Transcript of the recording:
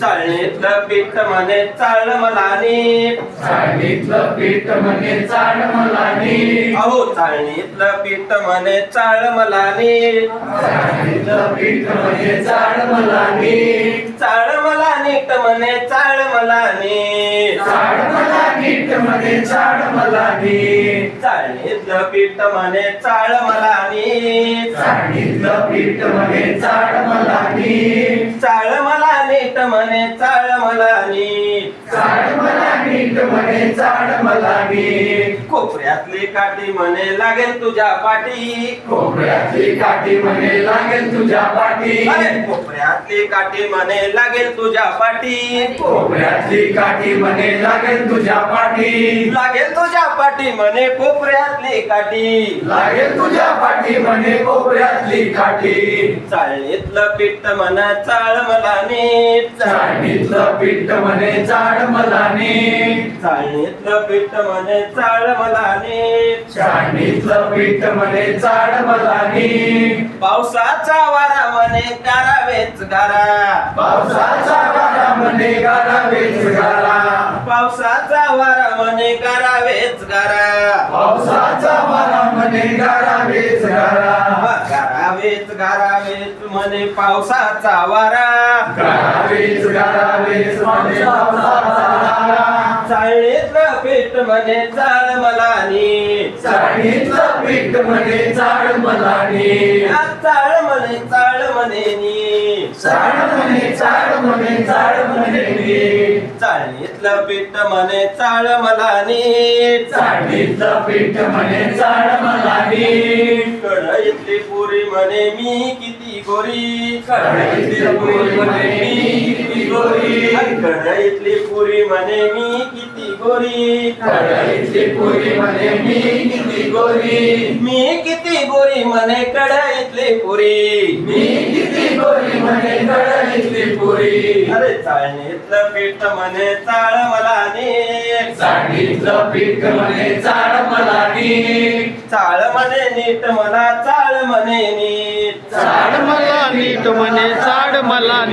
चाळणीतलं पीठ म्हणे चाळ मला नीट सांगितलं पीठ म्हणे चाड मला अहो चाळणीतलं पीठ म्हणे चाळ मला सांगितलं पीठ म्हणे चाड मला चाळ मला नीट म्हणे चाळ मला चाड मला नीट म्हणे चाड मला चाळणीतलं पीठ म्हणे चाळ मला सांगितलं पीठ म्हणे चाड मला नीट चाळ मला नीट म्हणे चाळ मला नीट. चाड मला नीट म्हणे चाड मला नीट कोपऱ्यातली काठी म्हणे लागेल तुझ्या पाठी. कोपऱ्यातली काठी म्हणे लागेल तुझ्या पाठी. अरे कोपऱ्यातली काठी म्हणे लागेल तुझ्या पाठी. कोपऱ्यातली काठी म्हणे लागेल तुझ्या पाठी. लागेल तुझ्या पाठी म्हणे कोपऱ्यातली काठी. लागेल तुझ्या पाठी म्हणे कोपऱ्यातली काठी. चाळणीतलं पीठ म्हणा चाळ मला नीट. चाळणीतलं पीठ म्हणे चाड मला नीट. पीठ म्हणे चाळ मला नीट चाळणीतलं पीठ म्हणे मला नीट पावसाचा वारा म्हणे गारावेच गारा. पावसाचा वारा म्हणे गारावेच गारा. पावसाचा वारा म्हणे गारावेच गारा. पावसाचा वारा म्हणे गारावेच गारा. गारावेच गारावेच म्हणे पावसाचा वारा. गारावेच गारावेच म्हणे पावसाचा चाळणीतलं पीठ म्हणे चाळ मला नीट चाळणीतलं पीठ म्हणे चाड मला नीट चाळ म्हणे चाळ म्हणे चाड म्हणे चाड म्हणे चाड म्हणे चाळणीतलं पीठ म्हणे चाळ मला नीट चाळणीतलं पीठ म्हणे चाड मला नीट कढईतली पुरी म्हणे मी किती गोरी कढईतली पुरी म्हणे मी किती गोरी? कढईतली पुरी म्हणे मी किती गोरी? कढईतली पुरी म्हणे मी किती गोरी? मी किती गोरी म्हणे कढईतली पुरी? मी किती गोरी म्हणे कढईतली पुरी? अरे चाळणीतलं पीठ म्हणे चाळ मला नीट चाळणीतलं पीठ म्हणे चाड मला नीट चाळ म्हणे नीट मला चाळ म्हणे नीट चाड मला चाड मला